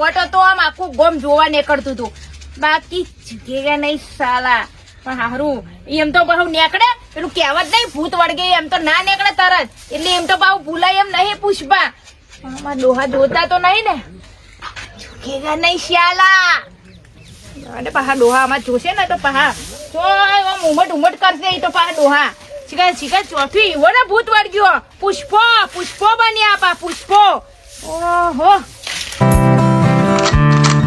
વટ હતો, આમ આખું ગોમ જોવા નીકળતું હતું. બાકી જગ્યા નહીં સાલા. પણ હારું, એમ તો બહુ નીકળે, પેલું કહેવત નહીં, ભૂત વળગે, એમ તો ના નીકળે તરત. એટલે એમ તો બહુ ભૂલાય એમ નહીં પુષ્પા. પણ ડોહા જોતા તો નહીં ને. જગ્યા નહીં શ્યાલા અને પાહા ડોહા આમાં જોશે ને તો પાહા. જો, આમ ઉમટ ઉમટ કરશે એ તો પાહા ડોહા શીખા શીખા, ચોથી એવો ને ભૂત વળગ્યો. પુષ્પો પુષ્પો બન્યા પા, પુષ્પો. ઓહો.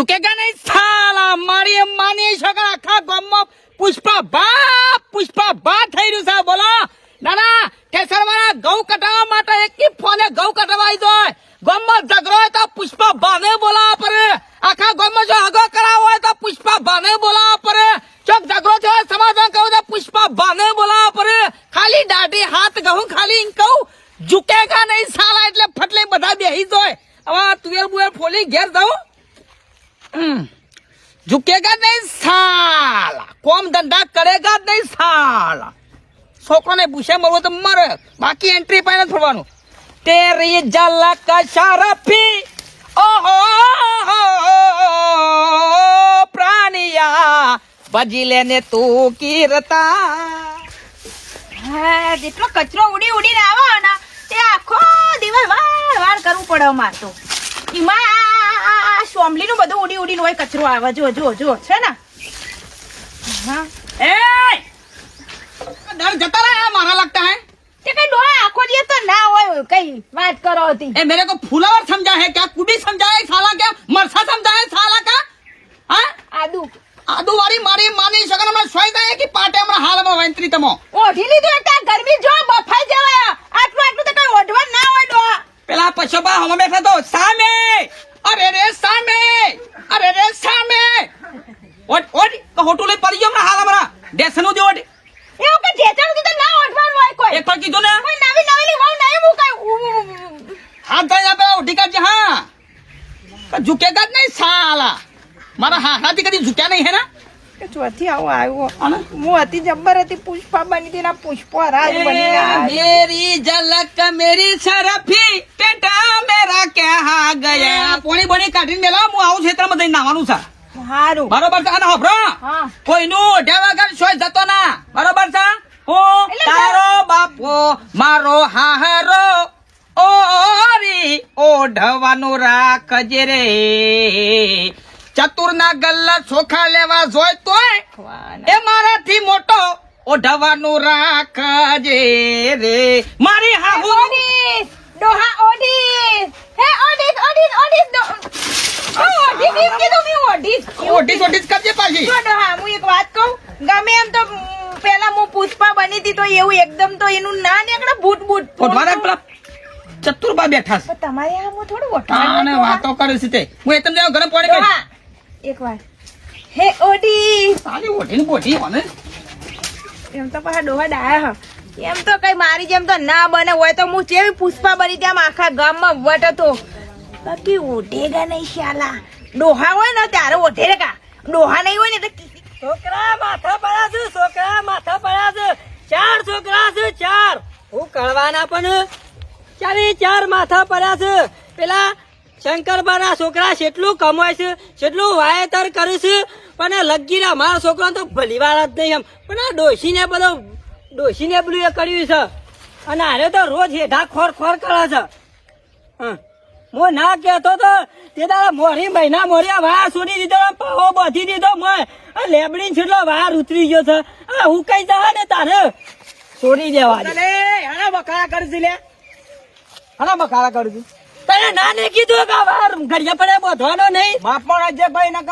ઝુકેગા નહીં? સાલા મારી અમ્માની છોકરા, આખા ગામમાં પુષ્પા બા પુષ્પા બા થઈ રહ્યું છે, બોલો. નાના કેસર વાળા ઘઉં કટાવવા માટે એકી ફોને ઘઉં કટાવાઈ જાય. ગામમાં ઝઘડો હોય તો પુષ્પા બાને બોલાવા પડે. આખા ગામમાં જો આગળ કરાવો હોય તો પુષ્પા બાને બોલાવા પડે. ચોક ઝઘડો થયો સમાધાન કહું તો પુષ્પા બાને બોલાવા પડે. ખાલી દાઢી હાથ ઘઉં ખાલી કહું. ઝુકેગા નહીં, સાલા, એટલે ફટલે બધા બેહી જાય. હવે તુવેર બુવેર ફોલી ઘેર જાઉં झुकेगा नहीं साला कोम धंधा करेगा नहीं साला છોકરાને ભૂસે મરવો તો મરે બાકી એન્ટ્રી પાઈને જ ફરવાનું તેરી ઝલક શરફી ઓહો પ્રાણિયા ભજી લેને તું કીરતા હા જેટલો કચરો ઉડી ઉડીને આવે ને તે આખો દિવસ વાળ વાળ કરવું પડે અમાર તો એમાં આ- આ આ સોમલીનું બધું ઉડી ઉડીને હોય કચરો આવે જો જો જો છે ને હા ए डर जता रहा है मारा लगता है તે કઈ ડોહા આખો દિવસ તો ના હોય કઈ વાત કરો હતી ए मेरे को फुलावर समझा है क्या कुबी समझा है साला क्या मरसा समझा है साला का हाँ આદુ આદુ વાળી મારી માની સગન માં સોઈ જાય કે પાટે હમણાં હાલમાં વેંતરી તમો ઓઢી લીધું એટલે આ ગરમી જો બફાઈ જવાય આટલું આટલું તો કઈ ઓઢવા ના હોય ડોહા પેલા પછોબા હમ બેઠા તો સામે અરે રે સામે! અરે રે સામે! ઓટ ઓટ હોટુ લઈ પડી ગયો હાલા હાલ ડેસન દે ઓટ એવું કે જેચાનું કીધું ના ઓઢવાનું હોય કોઈ. એક પર કીધું ને? કોઈ નવી નવેલી વાવ નહીં મુકાય. હાથ ધરી આપે ઉઠી કાઢજે હા ઝુકેગા જ નહીં સાલા. મારા હા હાથી કદી ઝુક્યા નહીં હે ના? વથી આવો આવ્યો. હું હતી જબ્બર હતી પુષ્પા બની હતી પુષ્પા રાજ બની મેરી ઝલક મેરી સરફી પેટા મેરા કે હા. ગયા પોણી બની કાઢીને મેલા હું આવું ક્ષેત્રમાં જઈને નાવાનું છે. સારું બરોબર છે? ના હભરો. કોઈનું ઢેવા વગર સોય જતો ના. બરોબર છે? હું તારો બાપો મારો હારો ઓરી ઓઢવાનું રાખજે રે. ચતુર ના ગલ્લા ચોખા લેવા જોય તોય એ મારાથી મોટો ઓઢવાનું રાખજે રે. મારી હાહુ. ઓડીસ ડોહા ઓડીસ હે ઓડીસ ઓડીસ ઓડીસ ડો- ઓડીસ કીધું મેં ઓડીસ ઓઢી ઓડીસ કરજે પાછી. જો ડોહા હું એક વાત કહું? ગમે એમ તો પેલા હું પુષ્પા બની હતી તો એવું એકદમ તો એનું ના નીકળે બૂટ બૂટ ઓઢવાના પેલા ચતુરબા બેઠા છે. તમારે આમ થોડું અને વટાણ વાતો કરે છે તે. હું એ તમને ગરમ પાણી કરી એક વાર હે ઓટી સારી ઓઢીને બોઢી મને એમ તો પાછા ડોહા ડાયા હ. એમ તો કઈ મારી જેમ તો ના બને હોય તો હું જેવી પુષ્પા બની તેમ આખા ગામમાં વટ હતો. બાકી ઓઢેગા નહીં શાલા. ડોહા હોય ને ત્યારે ઓઢે કા ડોહા નહીં હોય ને એટલે છોકરા માથા પડ્યા છે છોકરા માથા પડ્યા છે. ચાર છોકરા છે ચાર. હું કળવાના પણ ચારે ચાર માથા પડ્યા છે. પેલા શંકરબાના છોકરા જેટલું કમાય છે કેટલું વાયેતર કરે છે, પણ લગીરા મારા છોકરા તો ભલીવાર જ નહીં એમ. પણ આ ડોશીને બધો, ડોશીને પેલું એ કર્યું છે. અને આને તો રોજ હેઠા ખોર ખોર કરે છે. હં. ના કહેતો તો તે તારા મોરી મહિના મોર્યા વાર છોડી દીધો પાવો બધી દીધો, મોય. આ લેબડી છેલ્લો વાર ઉતરી ગયો છે. આ હું કઈ જા ને તારે છોડી દેવા હાના બકારા કરજી લે. હાના બકારા કરજી તને ના ને કીધું કે વાર ઘડિયા પડે બોધવાનો નહીં. બાપમાં રાજ્ય ભાઈ ના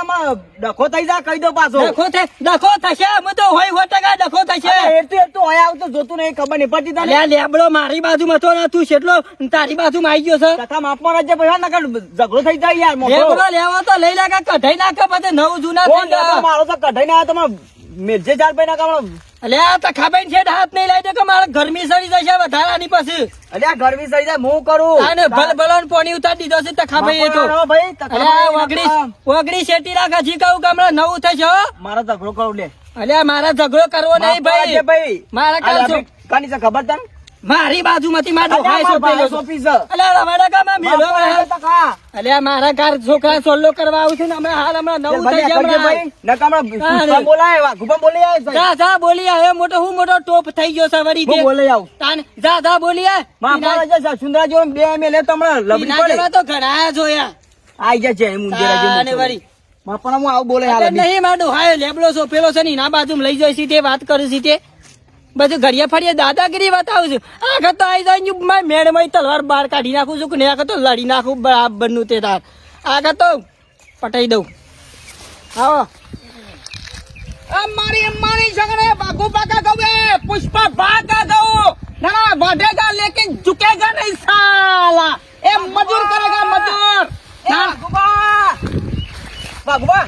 ડખો થઈ જા કહી દો પાછો. ડખો થાય ડખો થશે અમે તો હોય સો ટકા ડખો થશે. એટલું એટલું હોય આવતું જોતું નહીં ખબર નહીં પડતી તને લેબડો મારી બાજુમાં તો ના તું છેટલો તારી બાજુમાં આવી ગયો છે. તથા માપમાં રાજ્ય ભાઈ ના ઝઘડો થઈ જાય યાર લેબડો લેવા તો લઈ લાગે કઢાઈ નાખે પછી નવ જૂના મારો તો કઢાઈ ના મેરજે ચાર ભાઈ ના કામ અલે આ તખાબેન છે હાથ નહીં લઈ દે કે મારે ગરમી સડી જશે વધારાની પછી. અલે આ ગરમી સડી જાય હું કરું? અને ભલ ભલન પોણી ઉતાર દીધો છે તખાભાઈ એ તો. અલે ભાઈ ઓગડી ઓગણીસ શેટી રાખા છી કહું કે હમણાં નવું થશે હો. મારો ઝઘડો કરું લે. અલ્યા મારા ઝઘડો કરવો નહીં ભાઈ. મારા કાલ શું? ભાઈ, કાની ખબર તને? મારી બાજુમાંથી મારા ભાઈ સોંપેલો છે. અલે અમારા ગામમાં મેલો બાપા, મારા. ઘર છોકરા સોલ્લો કરવા આવું છે ને અમે હાલ હમણાં નવું થઈ ગયા ભાઈ. હમણાં. નકા હમણાં હા, પુષ્પા રે. બોલાય. ગુફા બોલી આવે જા જા બોલી આવ્યો મોટો હું મોટો ટોપ થઈ ગયો છે વળી તે. બોલી આવું. તાન જા જા બોલી આય. મારા જે સુંદરા જો બે MLA તો હમણાં લબડી પડે. તો ઘણા જોયા આઈ જા એમ ઊંધેરા જેવું તાને વળી. મારા પણ હું આવ બોલે હાલ નહીં માડો હાય લેબલો છો પેલો છે ને ના બાજુમાં લઈ જાય છે તે વાત કરી છું તે બધું ઘડિયા ફળિયા દાદાગીરી બતાવું છું. આખા તો આવી જાય મારી મેળમાં તલવાર બહાર કાઢી નાખું છું કે નહીં? તો લડી નાખું બરાબરનું તે તાર. આગળ તો પટાઈ દઉં. આવો. અમારી અમારી સગરે ભાગો ભાગા ગવે પુષ્પા ભાગા ગવો ના વધેગા લેકિન ઝુકેગા નહીં સાલા. એ મજૂર કરેગા મજૂર. ના. ભગવા ભગવા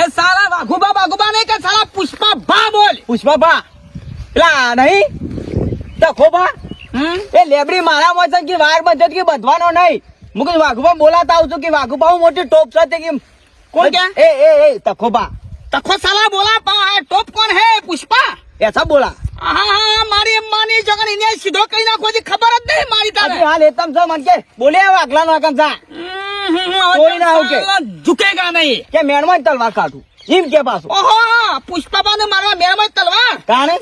એ સાલા વાઘુબા વાઘુબા નહીં કે સાલા પુષ્પા બા બોલ. પુષ્પા બા? પેલા નહીં? તખો બા? એ લેબડી મારા વચન કે વાર બધો કે બધવાનો નહીં. મુકે વાઘુબા બોલાતા આવું છું કે વાઘુબા હું મોટી ટોપ સાથે કે કોણ કે? એ એ એ તખોબા તખો સાલા બોલા પા ટોપ કોણ હે પુષ્પા? એસા બોલા? મારી અમ્માની એને સીધો કઈ નાખો છે ખબર જ નહીં મારી તારે. હાલ એતમ છે મન કે બોલે આ વાઘલા નો આકમ જા. કોઈ ના આવું કે? ઝુકેગા નહીં. કે મેણમાં તલવાર કાઢું. એમ કે પાછું. ઓહો પુષ્પાબા ને મારવા મેળમાં તલવાર? કાણે?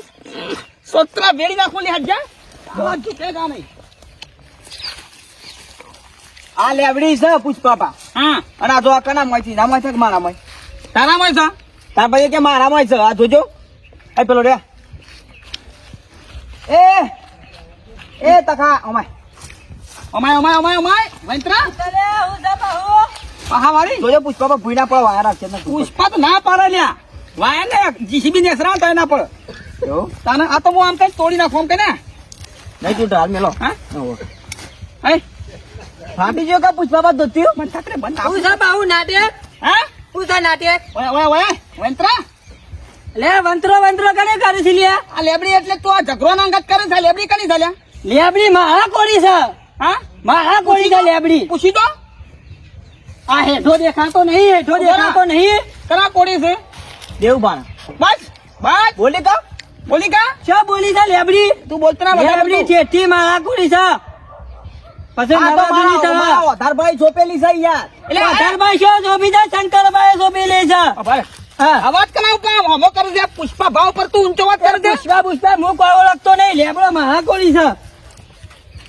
સોત્રા વેડી નાખો લે હજા ઝુકેગા નહીં. આ લેવડી છે પુષ્પાપા હા. અને આ જો આ કના માં છે ના છે કે મારા માં તારા છે? કે મારા માં છે? આ જોજો. એ પેલો રે. એ એ તખા અમાય અમાય અમાય અમાય અમાય વંતરા અરે હું જા બાહુ. પાહા વાળી જોજો પુષ્પાપા ભૂઈના પર વાયા રાખશે ને પુષ્પા તો ના પાડે લ્યા. વાયા ને જીસીબી ને સરા તો ના પડે? તાને આ તો હું આમ કઈ તોડી નાખું આમ કે ને નહીં તું ઢાલ મેલો. હા? ફાટી ગયો કા પુષ્પાપા ધોત્યું મને ઠાકરે બંધ હું જા બાહુ નાટ્ય હા હું? જા નાટ્ય ઓય ઓય ઓય વંતરા લે વંતરો વંતરો કને કરે છે લે આ લેબડી એટલે તો ઝઘરો નાંગત કરે છે લેબડી કની ચાલ્યા લેબડી મારા કોડી છે. હા? મારા કોડી છે લેબડી. પૂછી દો. આ હેઠો દેખાતો નહીં હેઠો દેખાતો નહીં. કરા કોડી છે? દેવબાણ બસ બસ. બોલી કા? બોલી કા? શું બોલી છે લેબડી? તું બોલતા ના લેબડી. ચેઠી મારા કોડી છે. પછી નવાજુની છે. મારા જોપેલી છે યાર. એટલે આધારભાઈ શું શોભી છે. શંકરભાઈ જોપેલી છે અવાજ કરાવ કા હમો કરે છે પુષ્પા ભાવ પર તું ઊંચો વાત કરે છે? પુષ્પા પુષ્પા હું કોઈ ઓળખતો નહીં લેબડો મારા કોડી છે.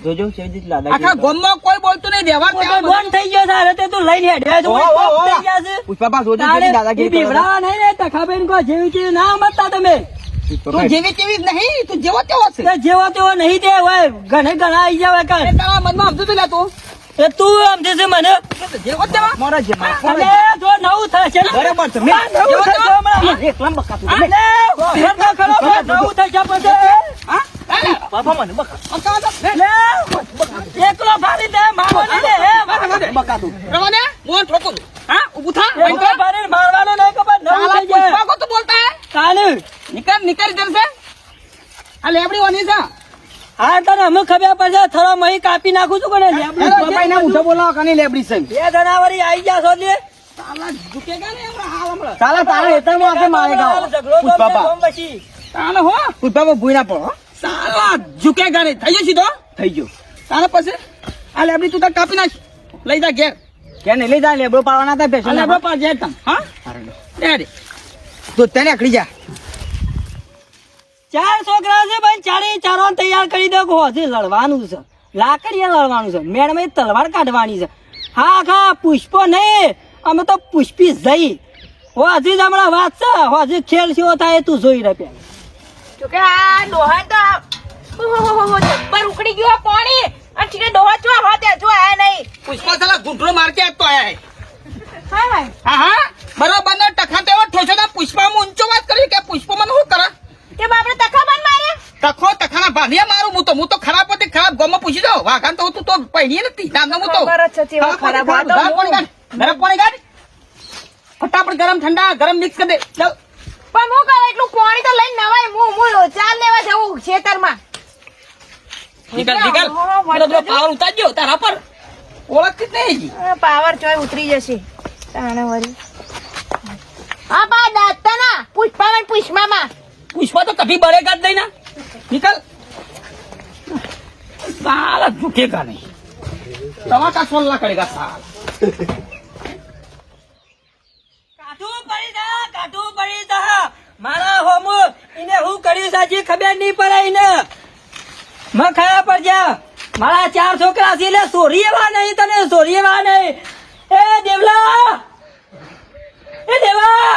જોજો સેવજીત લાદા આખા ગામમાં કોઈ બોલતું નહીં દેવા કે તો બંધ થઈ ગયો છે હવે તે તું લઈને હેડ્યા છે. થઈ ગયા છે. પુષ્પાપા જોજો તારે કેવી દાદાગીરી બીબડા નહીં ને તખાબેન કો જેવી કે ના મતતા તમે. તું જેવી તેવી નહીં તું જેવો તેવો છે. જેવો તેવો નહીં તે હોય ઘણે ઘણા આઈ જાવ એ કર તારા મનમાં સમજુ તું લે તું. એ તું આમ છે મને જેવો તેવા મારા જે માં. અને જો નવું થશે બરાબર છે. મેં નવું થશે હમણાં. એકલા બકાતું. આ લે, વખત ના કરો, નવું થશે પછી હા બાપા મને બકા- લે, લે, એકલો ફાડી દે મારવાનો ને હે બકા બકાતું. રવાને મોન ઠોકું હા ઊભું થા એકલો વંકર. ફાડીને મારવાનો નહીં ખબર નવું સાલા થઈ જાય પુષ્પા કો તું બોલતા હે કાલે નિકલ નિકલ ઇધર से આ લેબડી વાની છે હા તને અમે ખબર પડશે થરો મહી કાપી નાખું છું કોને? લેબડી પુષ્પાભાઈ ના ઊંધો બોલાવ કને લેબડી છે બે જનાવરી આવી ગયા છો લે સાલા ઝુકેગા ને હમણાં? હાલ હમણાં. ચાલો તારા હેતરમાં આખે મારે ગાવ. પુષ્પાપા તાને હો. પુષ્પાપા ભૂઈ ના પડો હો. સાલા ઝુકેગા નહીં થઈ ગયો સીધો? થઈ ગયો. તારે પછી? આ લેબડી તું તાર કાપી નાખ. લઈ જા ઘેર. કે નહીં લઈ જા લેબડો પાડવાના હતા પેશન લેબડો પાડ જાય તમ હા? અરે તો તને અકડી જા. ચાર છોકરા છે ભાઈ ચારે ચારો તૈયાર કરી દો હજી લડવાનું છે લાકડીએ લડવાનું છે મેડમ તલવાર કાઢવાની છે હા ખા પુષ્પો નહીં અમે તો પુષ્પી જઈ હજી જ હમણાં વાત છે હજી ખેલ શેવો થાય તું જોઈ રહ્યા જો કે આ ડોહા તો જબ્બર ઉકળી ગયો પાણી અને ઠીક ડોહા જો હા ત્યાં જો આયા નહીં પુષ્પા સાલા ઘૂંટડો માર કે તો આયા હે. હા ભાઈ હા હા બરોબર ને ટખા તેવો ઠોસો ના પુષ્પા માં ઊંચો વાત કરી કે પુષ્પા મને શું કરે કે બાપડે તખાબાન મારે તખો તખાના ભાનિયા મારું હું તો હું તો ખરાબ હતી ખરાબ ગમમાં પૂછી દો વાઘાન તો તું તો પૈણી નથી. નામનો મુતો ખબર જ છે તેવા ખરાબ વાતો ગરમ પાણી કાઢ ફટાફટ ગરમ ઠંડા ગરમ મિક્સ કરી દે. ચાલ. પણ હું કહું એટલું પાણી તો લઈને નવાય. હું હું ચાલ લેવા જવું ખેતરમાં. નિકલ નિકલ. પેલો પેલો પાવર ઉતારજો તારા પર ઓળખ જ નહીં. પાવર ચોય ઉતરી જશે. તાણે વરી હા બા દાતાના. પુષ્પા માં પુષ્પા માં પુષ્પા તો કભી બળેગા જ નહીં ના. નિકલ. સાલા दवा का सोलना करेगा साला કાઠું પડી જા કાઠું પડી જા મારા હોમ એને હું કર્યું સાચી ખબર નહીં પડે એને માં ખાયા પર જા મારા ચાર છોકરા છે એટલે સોરી એવા નહીં તને સોરી એવા નહીં એ દેવલા એ દેવા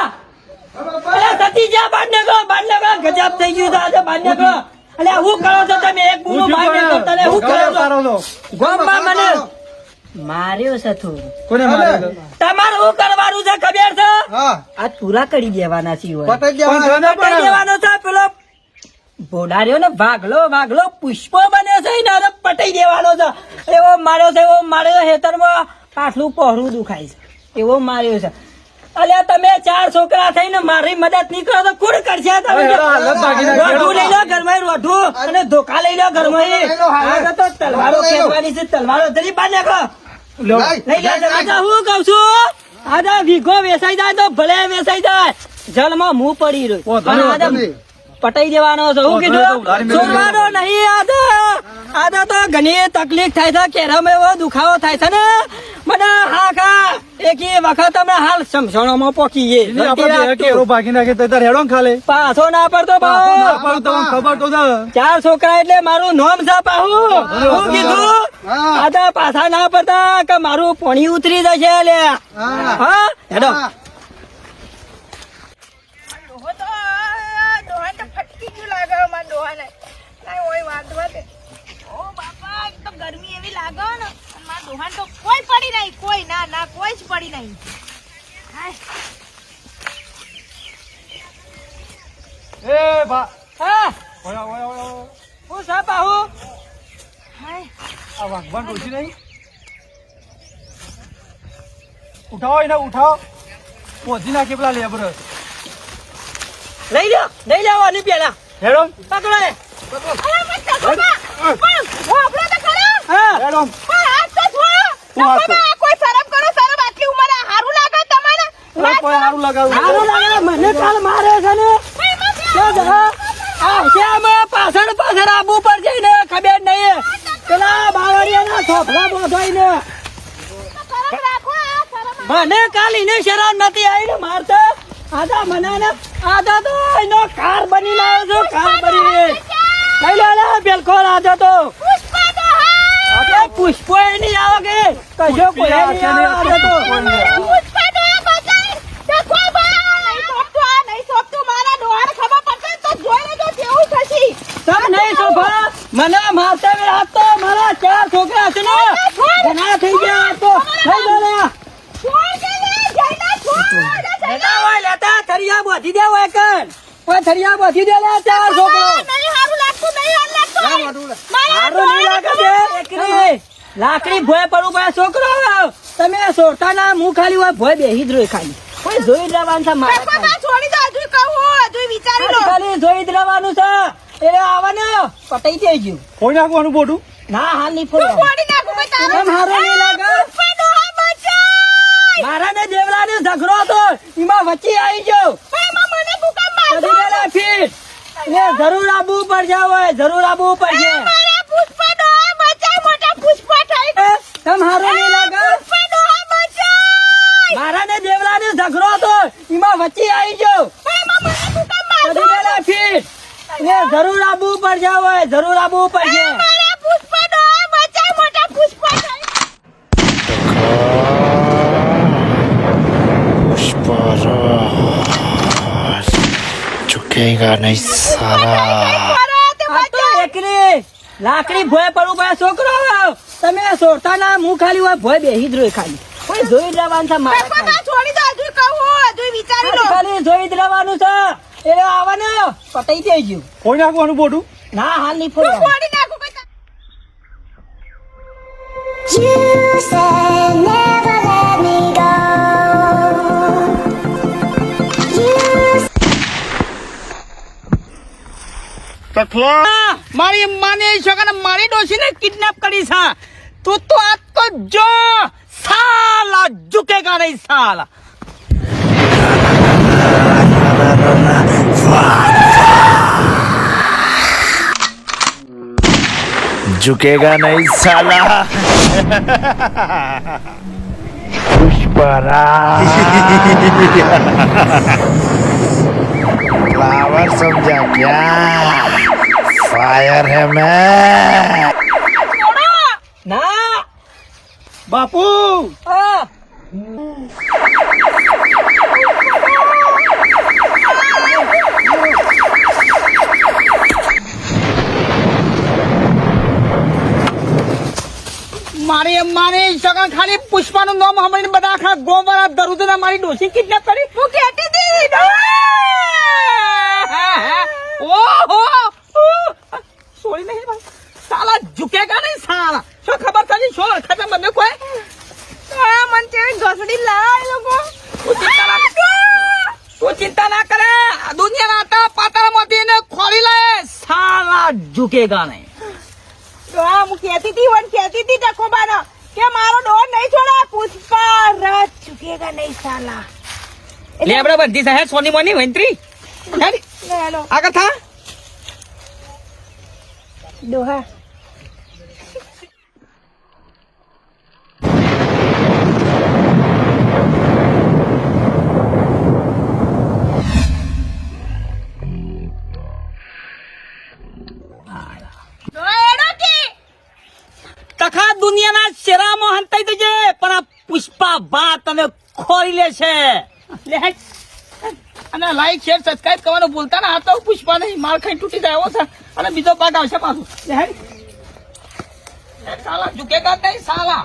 અરે સતી જા બાર નીકળો બાર નીકળો ગજબ થઈ ગયું છે આજે બાર નીકળો અલે હું કરો છો તમે એક ગુનો બાર નીકળો તને હું કરો છો ગોમમાં મને માર્યો છે કોને માર્યો તમારે શું કરવાનું છે ખબર છે? આ તુરા કરી દેવાના છે હોય. પટાઈ દેવાના પટાઈ દેવાનો છે પેલો ભોડાર્યો ને ભાગલો ભાગલો પુષ્પો બન્યો છે ને અરે પટાઈ દેવાનો છે. એવો માર્યો છે એવો માર્યો હેતરમાં પાછલું પહોરું દુખાય છે. એવો માર્યો છે. અલ્યા તમે ચાર છોકરા થઈને મારી મદદ નહીં કરો તો કોણ કરશે? તમે. રોઢું લઈ લો ઘરમાં રોઢું અને ધોકા લઈ લો ઘરમાં. તો તલવારો કહેવાની ખેંચવાની છે તલવારો જરી બાર નાખો. લઈ. લે હું કઉ છું આદા વીઘો વેસાઈ જાય તો ભલે વેસાઈ જાય. જલમાં મું પડી રહ્યું. પટાઈ દેવાનો છે. હું કીધું છોડવાનો નહીં આદા આદા તો ઘણી તકલીફ થાય છે. કેરમ એવો દુખાવો થાય છે ને. મને હા ખા. એક વખત અમે હાલ સમસણોમાં પોકી એને કેરો ભાગી નાખે તાર હેડો ખાલે. પાછો ના પડતો તમને ખબર તો ચાર છોકરા એટલે મારું નોમ છે પાહુ હું કીધું. આદા પાછા ના પડતા કે મારું પોણી ઉતરી જશે લે. હા. હેડો હા. ડોહો તો ડોહા તો ફટકી ગયું ઓ બાપા તો ગરમી એવી લાગે ને. અને મારા ડોહાને તો કોઈ પડી નહીં કોઈ ના ના કોઈ જ પડી નહીં. એ બા હા. ઓય, ઓય, ઓય, ઓય. હું છે પાહુ હાય. આ વાઘવાન ડોશી નહીં? ઉઠાવો એને ઉઠાવો. પહોંચી નાખે પેલા લેબર. લઈ લો લઈ જાઓ આની પેલા હેડો. પકડો પાછળ પાછળ આબુ પર જઈને ખબર નહીં પેલા બાવળિયાના થોભલા બોધાઈને મને કાલ એને શરમ નથી આવી ને મારતો. આદા મને ને આદા તો એનો કાર બની લાવ્યો છું કાર બની લઈ લે લે તો પુષ્પા તો. હા આપણે પુષ્પો એ નહીં આવે કે? કશો કોઈ નહીં આવે તો. પુષ્પા આ નહીં સોપતો આ નહીં સોપતો. મારા ડોહાને ખબર પડશે તો જોઈ લેજો કેવું થશે. તમ નહીં શોભા મને મારતા વે હાથ તો. મારા ચાર છોકરા છે ને. ઘણા થઈ ગયા તો. છોડ છોડ લેતા હોય લેતા થરિયા બોધી દે હોય કોઈ થરિયા બોધી દે લે ચાર છોકરો નહીં હારું લાગતું નહીં હારું લાગતું. સારું નહીં લાગે છે. એકરી લાકડી ભોય પડું ભાઈ છોકરો તમે સોરતા ના હું ખાલી હોય ભોય બેહી જ રોય ખાલી. કોઈ જોઈ જ છે મારે છોડી દો હજુ કહું હજુ વિચારી લો. ખાલી જોઈ જ છે. એટલે આવે ને પટાઈ ગયું કોઈ નાખવાનું બોટું ના હાલ નહીં ફોડી નાખું ભાઈ તારે કેમ નહીં લાગે? મારા ને દેવલા ને ઝઘડો હતો એમાં વચ્ચે આવી ગયો. ને જરૂર આબુ પડશે હોય જરૂર આબુ પડશે મારા પુષ્પા ડોહા બચાય મોટા પુષ્પા થઈ એ, તમ હારો નહીં લાગે? મારા ને દેવલા ને ઝઘડો હતો એમાં વચ્ચે આવી ગયો. ને જરૂર આબુ પડશે જાવ જરૂર આબુ પડશે મારા પુષ્પા ઉઠેગા નહીં સારા લાકડી ભોય પડું પડે છોકરો. તમે સોરતા ના હું ખાલી હોય ભોય બેહી જ રોય ખાલી. કોઈ જોઈ જવાનું છે મારે છોડી દો હજુ કહું હજુ વિચારી લો. ખાલી જોઈ જવાનું છે. એ આવવાનું પટાઈ દઈ ગયું કોઈ નાખવાનું બોટું? ના હાલ નહીં ફોડું ફોડી નાખું You say never દાખલો આ, મારી માની છોકરા મારી ડોશીને કિડનેપ કરી છે તું તો આ તો જો સાલા ઝુકેગા નહીં સાલા झुकेगा नहीं साला पुष्पराज फ्लावर समझा क्या ફાયર હે મેં ના. બાપુ. મારે મારી સગન ખાલી પુષ્પાનું નામ સાંભળીને બધા આખા ગોવાળા દરુદના મારી ડોસી કિડનેપ કરી. હું કેટી દીધી ઓહો. ઘસડી લાય લોકો. તું ચિંતા ના કરે. દુનિયાના આટા પાતાળમાંથી એને ખોલી લે. સાલા ઝુકેગા નહીં. તો આ હું કહેતી હતી વન કહેતી હતી ટકોબાનો કે મારો ડોર નહીં છોડા. પુષ્પા રાજ ચૂકેગા નહીં સાલા. એટલે આપણે બંધી સાહેબ સોની મોની વંત્રી આગળ થા. ડોહા. તને ખોરી લે છે. અને લાઈક શેર સબસ્ક્રાઇબ કરવાનું ભૂલતા ને. આ તો પુષ્પા નહીં, માર ખાઈ તૂટી જાય એવો છે. અને બીજો પાક આવશે પાછું. સાલા, ઝુકેગા નહીં, સાલા.